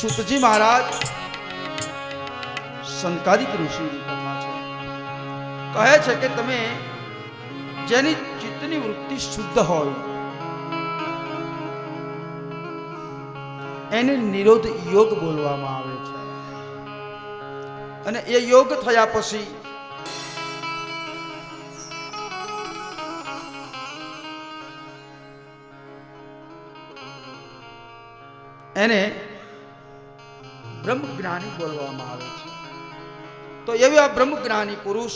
સુતજી મહારાજ સંકારિક ઋષિની કથા છે. કહે છે કે તમે જેની ચિત્તની વૃત્તિ શુદ્ધ હોય, એને નિરોધ યોગ બોલવામાં આવે છે. અને એ યોગ થયા પછી એને બ્રહ્મ જ્ઞાની બોલવામાં આવે છે. તો એવા બ્રહ્મજ્ઞાની પુરુષ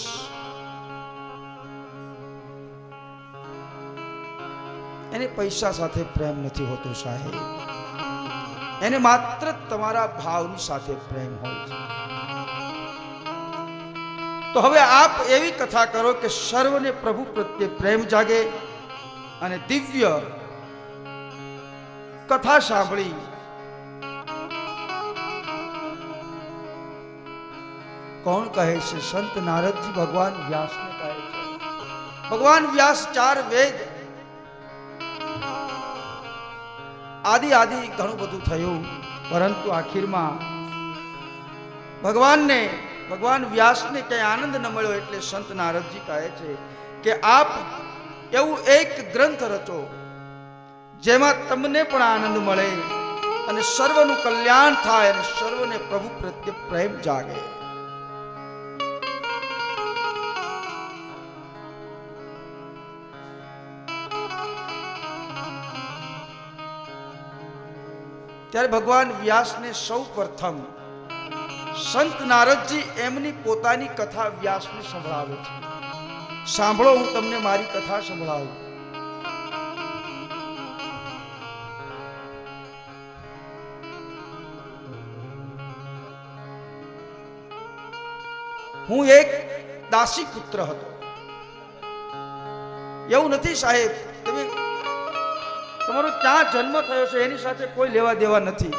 એને પૈસા સાથે પ્રેમ નથી હોતો સાહેબ. એને માત્ર તમારા ભાવની સાથે પ્રેમ હોય છે. તો હવે આપ એવી કથા કરો કે સર્વને પ્રભુ પ્રત્યે પ્રેમ જાગે અને દિવ્ય કથા સાંભળી કોણ કહે છે? સંત નારદજી ભગવાન વ્યાસને કહે છે. ભગવાન વ્યાસ ચાર વેદ. આદિ આદિ ઘણું બધું થયું, પરંતુ આખીરમાં ભગવાનને, ભગવાન વ્યાસને કંઈ આનંદ ન મળ્યો એટલે સંત નારદજી કહે છે કે આપ એવું એક ગ્રંથ રચો, જેમાં તમને પણ આનંદ મળે અને સર્વનું કલ્યાણ થાય અને સર્વને પ્રભુ પ્રત્યે પ્રેમ જાગે. ત્યારે ભગવાન વ્યાસને સૌ પ્રથમ સંત નારદજી એમની પોતાની કથા વ્યાસને સંભળાવે છે. સાંભળો, હું તમને મારી કથા સંભળાવું. હું એક દાસી પુત્ર હતો. એવું નથી સાહેબ તમારો ક્યાં જન્મ થયો છે, એની સાથે કોઈ લેવા દેવા નથી.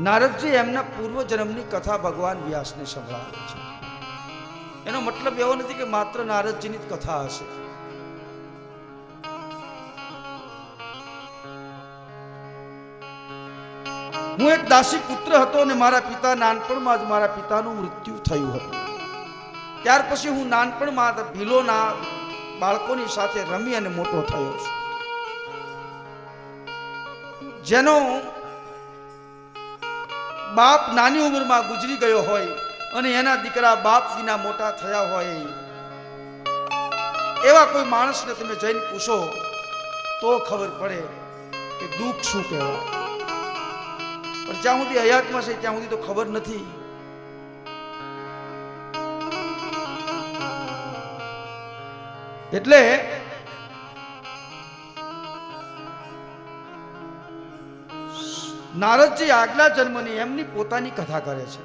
નારદજી એમના પૂર્વ જન્મની કથા ભગવાન વ્યાસને સંભળાવે છે. એનો મતલબ એવો નથી કે માત્ર નારદજીની જ કથા હશે. હું એક દાસી પુત્ર હતો અને મારા પિતા નાનપણમાં જ મારા પિતાનું મૃત્યુ થયું હતું. ત્યાર પછી હું નાનપણમાં ભીલોના બાળકોની સાથે રમી અને મોટો થયો છું. જેનો બાપ નાની ઉંમરમાં ગુજરી ગયો હોય અને એના દીકરા બાપ વિના મોટા થયા હોય, એવા કોઈ માણસને તમે જઈને પૂછો તો ખબર પડે કે દુઃખ શું કહેવાય. પણ જ્યાં સુધી હયાતમાં છે, ત્યાં સુધી તો ખબર નથી. એટલે નારદજી આગલા જન્મની એમની પોતાની કથા કરે છે.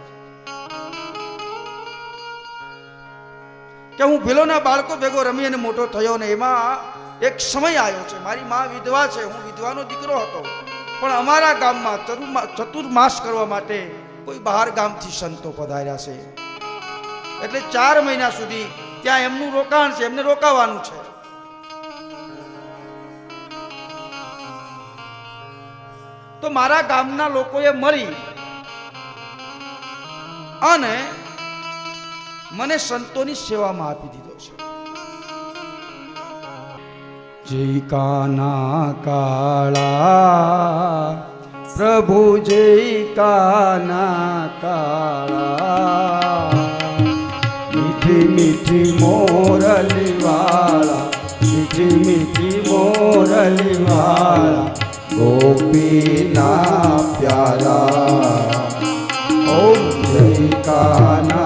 કે હું ભીલોના બાળકો ભેગો રમી અને મોટો થયો ને એમાં એક સમય આવ્યો છે. મારી મા વિધવા છે, હું વિધવાનો દીકરો હતો. પણ અમારા ગામમાં ચતુર્મા- ચતુર્માસ કરવા માટે કોઈ બહાર ગામથી સંતો પધાર્યા છે. એટલે ચાર મહિના સુધી ત્યાં એમનું રોકાણ છે, એમને રોકાવાનું છે. તો મારા ગામના લોકોએ મળી અને મને સંતોની સેવામાં આપી દીધો છે. જય કાના કાળા પ્રભુ જય કાના કાળા મીઠી મીઠી મોરલી વાળા મીઠી મીઠી મોરલી વાળા ગોપીના પ્યારા ઓ જય કાના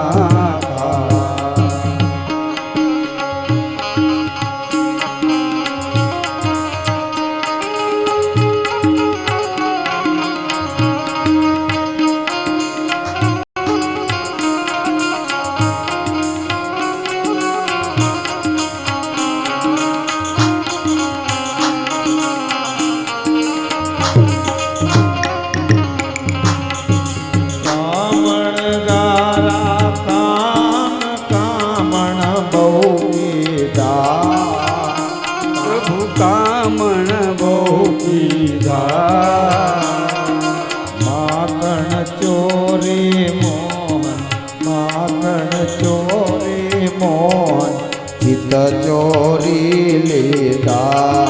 બહુ પીધા પ્રભુ કામણ બહુ પીધા માખણ ચોરે મોહન માખણ ચોરે મોહન ચિત ચોરી લેતા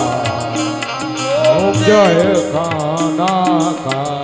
જય ખાના ખા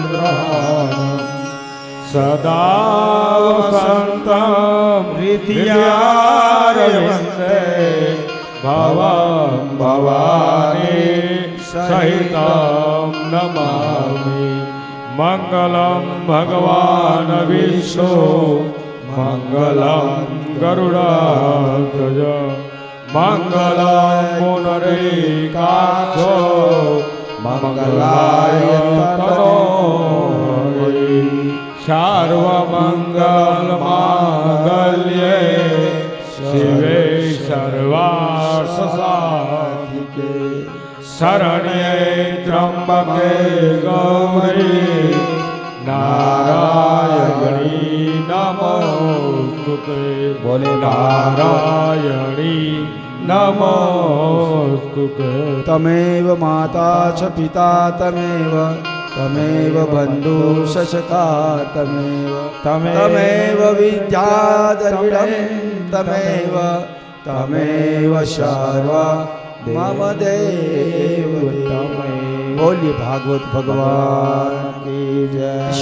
न्द्राणं सदा वसन्तं हृदयारयन्ते भवां भवाने सहितं नमामि मङ्गलं भगवान् विष्णो मङ्गलं गरुडाध्वज मङ्गलं पुनरेकाक्षो મંગલાય તનો સર્વ મંગલ માંગલ્યે શિવે સર્વાર્થ સાધિકે શરણ્યે ત્રંબકે ગૌરી. નારાયણી નમો બોલે નારાયણી નમોસ્તુ તમેવ માતા છ પિતા તમેવ તમેવ બંધુ સશકા તમેવ તમેવ વિદ્યાદરવિડમ તમેવ તમેવ સર્વ મમ દેવ તમેવ બોલ્ય ભાગવત ભગવાન કી જય